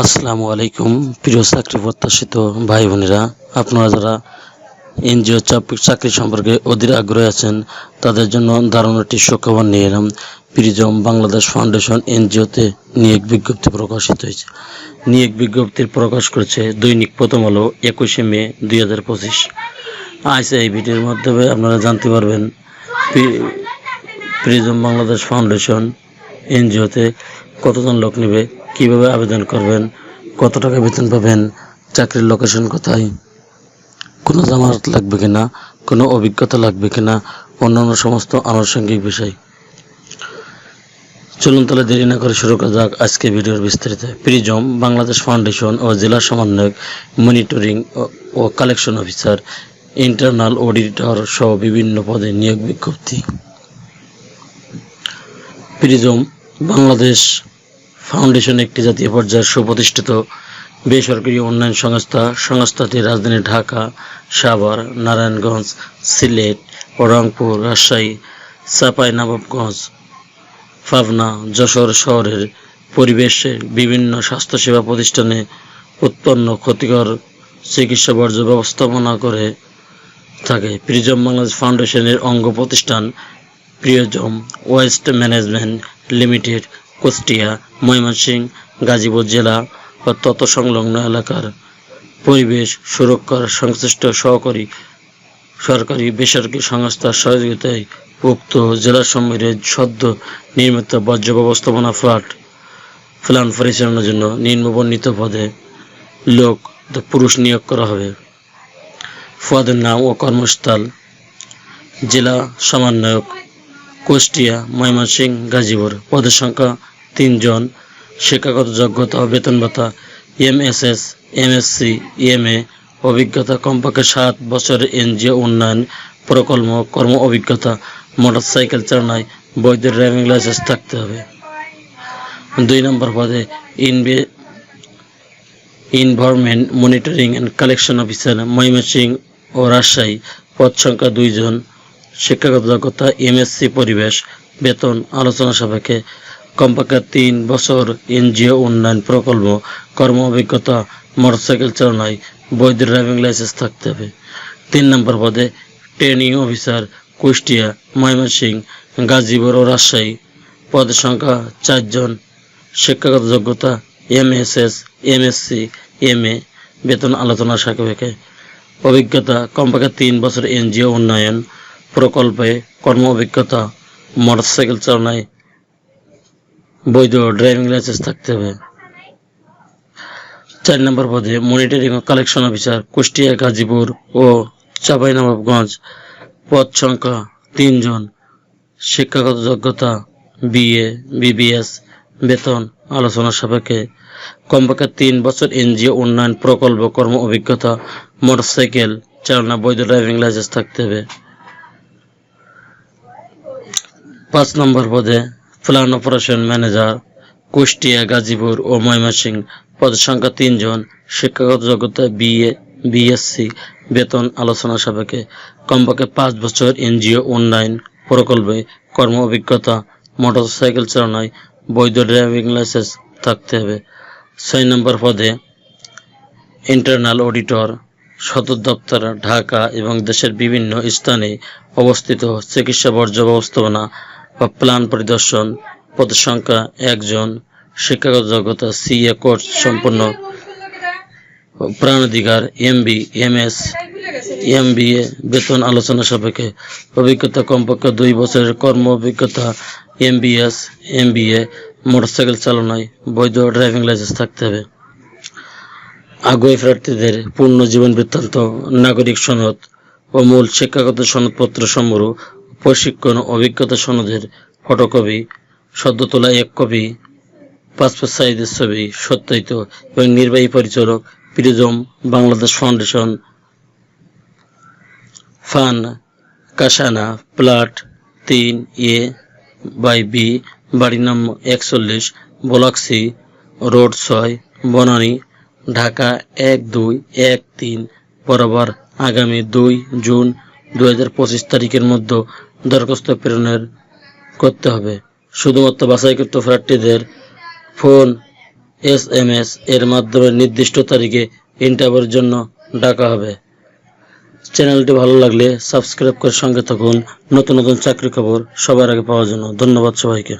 আসসালামু আলাইকুম, প্রিয় চাকরি প্রত্যাশিত ভাই বোনেরা। আপনারা যারা এনজিও চাকরি সম্পর্কে অধীর আগ্রহী আছেন, তাদের জন্য দারুণ একটি সুখবর নিয়ে এলাম। প্রিজম বাংলাদেশ ফাউন্ডেশন এনজিওতে নিয়োগ বিজ্ঞপ্তি প্রকাশিত হয়েছে। নিয়োগ বিজ্ঞপ্তির প্রকাশ করেছে দৈনিক প্রথম আলো, একুশে মে দুই হাজার পঁচিশ। আজ এই ভিডিওর মাধ্যমে আপনারা জানতে পারবেন প্রিজম বাংলাদেশ ফাউন্ডেশন এনজিওতে কতজন লোক নেবে কীভাবে আবেদন করবেন? কত টাকা বেতন পাবেন? চাকরির লোকেশন কোথায়? কোনো জামানত লাগবে কিনা? কোনো অভিজ্ঞতা লাগবে কিনা? অন্যান্য সমস্ত আনুষঙ্গিক বিষয়। চলুন তাহলে দেরি না করে শুরু করা যাক আজকে ভিডিওর বিস্তারিত। প্রিজম বাংলাদেশ ফাউন্ডেশন ও জেলা সমন্বয়ক, মনিটরিং ও- ও কালেকশন অফিসার, ইন্টারনাল অডিটর সহ বিভিন্ন পদে নিয়োগ বিজ্ঞপ্তি। প্রিজম বাংলাদেশ ফাউন্ডেশন একটি জাতীয় পর্যায়ের সুপ্রতিষ্ঠিত বেসরকারি উন্নয়ন সংস্থা, সংস্থাটি রাজধানী ঢাকা, সাভার, নারায়ণগঞ্জ, সিলেট, রংপুর, রাজশাহী, চাঁপাইনবাবগঞ্জ, পাবনা, যশোর শহরের পরিবেশে বিভিন্ন স্বাস্থ্যসেবা প্রতিষ্ঠানে উৎপন্ন ক্ষতিকর চিকিৎসা বর্জ্য ব্যবস্থাপনা করে থাকে। প্রিজম বাংলাদেশ ফাউন্ডেশনের অঙ্গ প্রতিষ্ঠান প্রিয়জম waste management limited Kushtia, Mymensingh, Gazipur জেলা ও তত সংলগ্ন এলাকার পরিবেশ সুরক্ষার সংশ্লিষ্ট সহকারী সরকারি বেসরকারি সংস্থার সহযোগিতায় উক্ত জেলাসমূহের সদ্য নির্মিত বর্জ্য ব্যবস্থাপনা ফ্ল্যাট, প্ল্যান পরিচালনার জন্য নিম্নবর্ণিত পদে লোক পুরুষ নিয়োগ করা হবে। পদের নাম ও কর্মস্থল জেলা সমন্বয়ক কুষ্টিয়া, ময়মনসিংহ, গাজীপুর। পদের সংখ্যা তিনজন শিক্ষাগত যোগ্যতা ও বেতন ভাতা এমএসএস, এমএসসি এমএ অভিজ্ঞতা কমপক্ষে সাত বছরের এনজিও উন্নয়ন প্রকল্প কর্ম অভিজ্ঞতা, মোটরসাইকেল চালনায় বৈধ ড্রাইভিং লাইসেন্স থাকতে হবে। দুই নম্বর পদে ইনভে environment monitoring and collection officer Mymensingh ও রাজশাহী পদ সংখ্যা দুইজন, শিক্ষাগত যোগ্যতা, এমএসসি পরিবেশ, বেতন, আলোচনা সাপেক্ষে কমপক্ষে তিন বছর এনজিও উন্নয়ন প্রকল্প, কর্ম অভিজ্ঞতা, মোটরসাইকেল চালনায় বৈধ ড্রাইভিং লাইসেন্স থাকতে হবে। তিন নম্বর পদে ট্রেনিং অফিসার কুষ্টিয়া, ময়মনসিংহ, গাজীপুর ও রাজশাহী। পদের সংখ্যা চারজন শিক্ষাগত যোগ্যতা এমএসএস, এমএসসি, এমএ, বেতন আলোচনা সাপেক্ষে অভিজ্ঞতা কমপক্ষে তিন বছর এনজিও উন্নয়ন প্রকল্পে কর্ম অভিজ্ঞতা, মোটরসাইকেল চালনায় বৈধ ড্রাইভিং লাইসেন্স থাকতে হবে। চার নম্বর পদে মনিটরিং ও কালেকশন অফিসার কুষ্টিয়া, গাজীপুর ও চাঁপাইনবাবগঞ্জ পদ সংখ্যা তিনজন। শিক্ষাগত যোগ্যতা বিএ বিবিএস বেতন, আলোচনা সাপেক্ষে। কমপক্ষে তিন বছর এনজিও উন্নয়ন প্রকল্প কর্ম অভিজ্ঞতা, মোটরসাইকেল, চালনা, বৈধ ড্রাইভিং লাইসেন্স থাকতে হবে। পাঁচ নম্বর পদে plan operation manager, Kushtia, Gazipur ও ময়মনসিংহ পদ সংখ্যা তিনজন শিক্ষাগত যোগ্যতা বিএ, বিএসসি, বেতন আলোচনা সাপেক্ষে। কমপক্ষে পাঁচ বছর এনজিও, উন্নয়ন, প্রকল্পে কর্ম অভিজ্ঞতা, মোটরসাইকেল চালনায় বৈধ ড্রাইভিং লাইসেন্স থাকতে হবে। ছয় নম্বর পদে ইন্টারনাল অডিটর, সদর দপ্তর, ঢাকা এবং দেশের বিভিন্ন স্থানে অবস্থিত চিকিৎসা বর্জ্য ব্যবস্থাপনা বা প্ল্যান পরিদর্শন পদের সংখ্যা একজন, শিক্ষাগত যোগ্যতা সিএ কোর্স সম্পন্ন, প্রাণাধিকার এমবি এমএস এমবিএ বেতন আলোচনা সাপেক্ষে, অভিজ্ঞতা কমপক্ষে দুই বছরের কর্ম অভিজ্ঞতা এমবিএস এমবিএ মোটরসাইকেল চালনায় বৈধ ড্রাইভিং লাইসেন্স থাকতে হবে। আগ্রহী প্রার্থীদের পূর্ণ জীবন বৃত্তান্ত, নাগরিক সনদ ও মূল শিক্ষাগত সনদপত্র সমূহ প্রশিক্ষণ অভিজ্ঞতা সনদের ফটোকপি সদ্য তোলা এক কপি, পাসপোর্ট সাইজের ছবি সত্যায়িত এবং নির্বাহী পরিচালক প্রিজম বাংলাদেশ ফাউন্ডেশন, ফান কাসানা প্লাট তিন এ বাই বি, বাড়ি নম্বর একচল্লিশ, ব্লক সি, রোড ছয়, বনানী, ঢাকা এক দুই এক তিন, বরাবর আগামী দুই জুন দু হাজার পঁচিশ তারিখের মধ্যে দরখাস্ত প্রেরণের করতে হবে। শুধুমাত্র বাছাইকৃত প্রার্থীদের ফোন, এস এম এস এর মাধ্যমে নির্দিষ্ট তারিখে ইন্টারভিউর জন্য ডাকা হবে। চ্যানেলটি ভালো লাগলে সাবস্ক্রাইব করে সঙ্গে থাকুন। নতুন নতুন চাকরি খবর সবার আগে পাওয়ার জন্য। ধন্যবাদ সবাইকে।